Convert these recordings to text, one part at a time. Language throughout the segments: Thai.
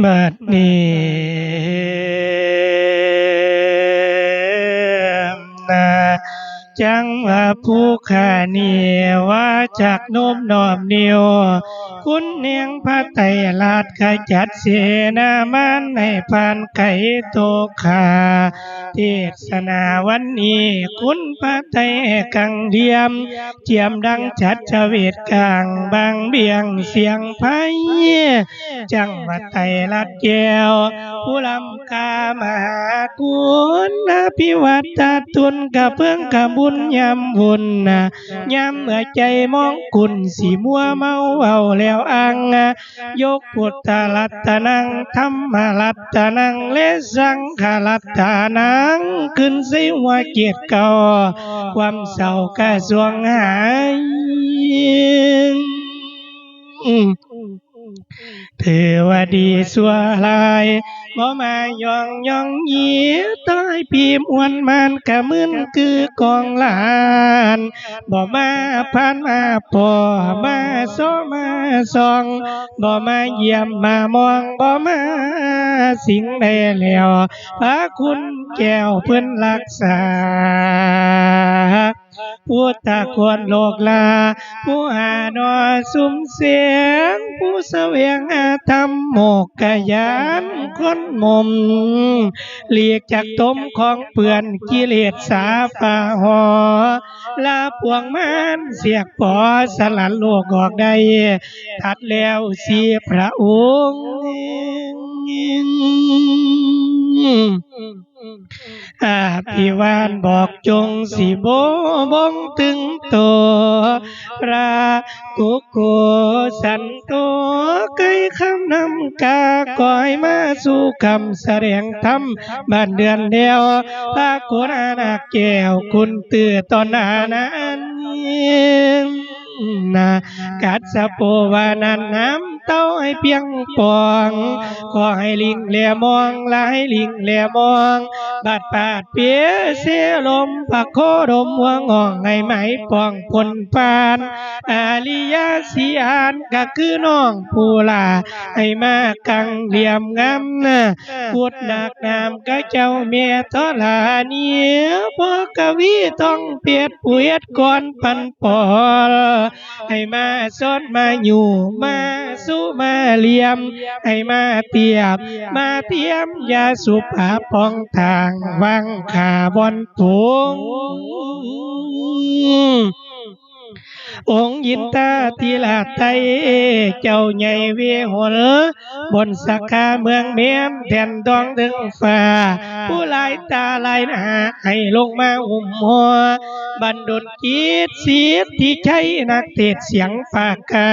บัดนี้นะจังว่าผู้ขาเนียว่าจากโน้มน้อมเนียว คุณเนียงพระไตรลาดขจัดเสนามันให้ผ่านไขโตขาเทศนาวันนี้ คุณพระไตรกังเดียม เจียมดังชัดชเวตกลางบางเบียงเสียงไพจังหวัดไตรลัดแก้วผู้ลำกามหาคุณอภิวัตตุนกะเพื่องกะบุญยำบุญนะยำเมื่อใจมองกุนสีมัวเมาเอาแล้ววอังยกพุทธรัตนังธรรมรัตนังเลสังฆรัตนังขึ้นสิหัวเกียรติเก่าความเศร้ากระสวงหาย เทวดีสัวลายบ่มายองยองเยียต้อยพีมอวนมันกะมึนคือกองลานบ่มาผ่านมาปอมาโซมาซองบ่มาเยี่ยมมามองบ่มาสิงใดแล้วพระคุณแก้วเพิ่นรักษา ผู้ตะควรโลกลา ผู้หานอสุมเสียง ผู้เสวียงอาธรรมโมกขยานคนมมเลียกจากตมของเปื่อนกิเลสสาฝาหอลาพวงมันเสียกปอสลัดโลกออกได้ ทัดแล้วสีพระองค์ อาภิวานบอกจงสิโบบงถึงตัวพระกุโกสันโตไกลคำนำกาก่อยมาสู่คำแสดงธรรมบ้านเดือนเดียวพระกุณานาแก้วคุณเตื่อตอนนานันนากัดสะโปวานันน้ำเต้าให้เพียงปอง ขอให้ลิงแลมองลายลิงแลมอง บาดปาดเปียเสียลมปักโคดมหัวงองให้ไหมปองพลปานอาลิยาสีอานก็คือน้องผู้ลาให้มากังเหลี่ยมงามนะพูดหนักนามก็เจ้าเมียทอลาเนียพอกวีต้องเปียดปุยดก่อนปันปอลให้มาสดมาอยู่มาสู้มาเหลี่ยมให้มาเตียบมาเทียมยาสุภาปองทางวังขาบอนถุงองค์ยินตาทีลาไทยเจ้าใหญ่เวหลบนสักขาเมืองเมียมแผ่นดองถึงฟ้า ผู้ลายตาลายหนาให้ลงมาอุ้มหัวบันดลจิตเสียที่ใช้นักเทศเสียงปากกา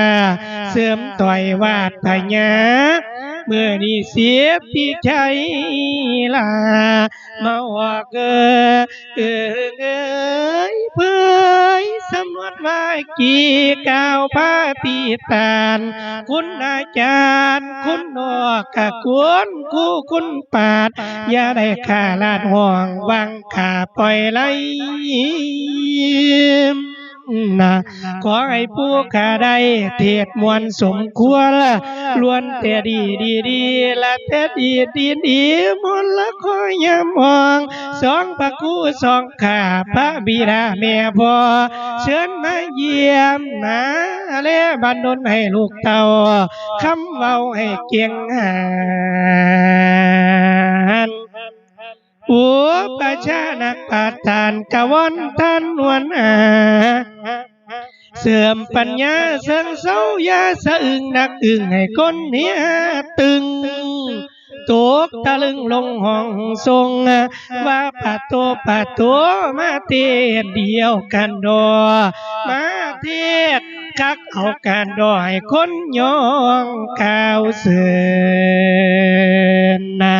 เสื่อมต่อยวาดพญา เมื่อนี้เสียที่ใช้ลามาว่าเกอเออเอยเผยสำนวนว่ากี่ก้าวพาตีตานคุณอาจารย์ คุณนอกกะกวนคู่คุณปาด อย่าได้ขาลาดห่วงวังขาปล่อยไหล นะขอให้ผู้ขาได้เทศมวลสมควรล้วนแต่ดีดีดีและแต่ดีดีดีมนละคอยยมองสองพระคู่สองข้าพระบิดาแม่พ่อเชิญมาเยี่ยมนะแลบันดลให้ลูกเต่าคำเว้าให้เกียงหานโอ้ประชานักปาทานกะวันท่านนวลอา เสื่อมปัญญาเสื่องเศร้ายาสะอึงนักอึงให้คนเนี้ยตึงตกตะลึงลงห้องทรงว่าปะโตปะโตมาเทศเดียวกันดอมาเทศ คักเอาการดอให้คนยองข่าวเสื่นนะ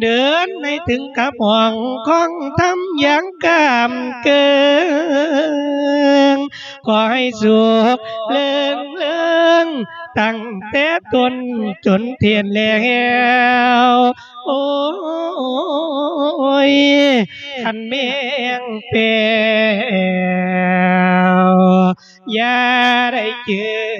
เดินในถึงกับห้องของทำอย่างกามเกิงขอให้สุขเลื่องเลื่องตั้งแต่ต้นจนเทียนแล้วโอ้ยขันเมียงเปลวอ ย่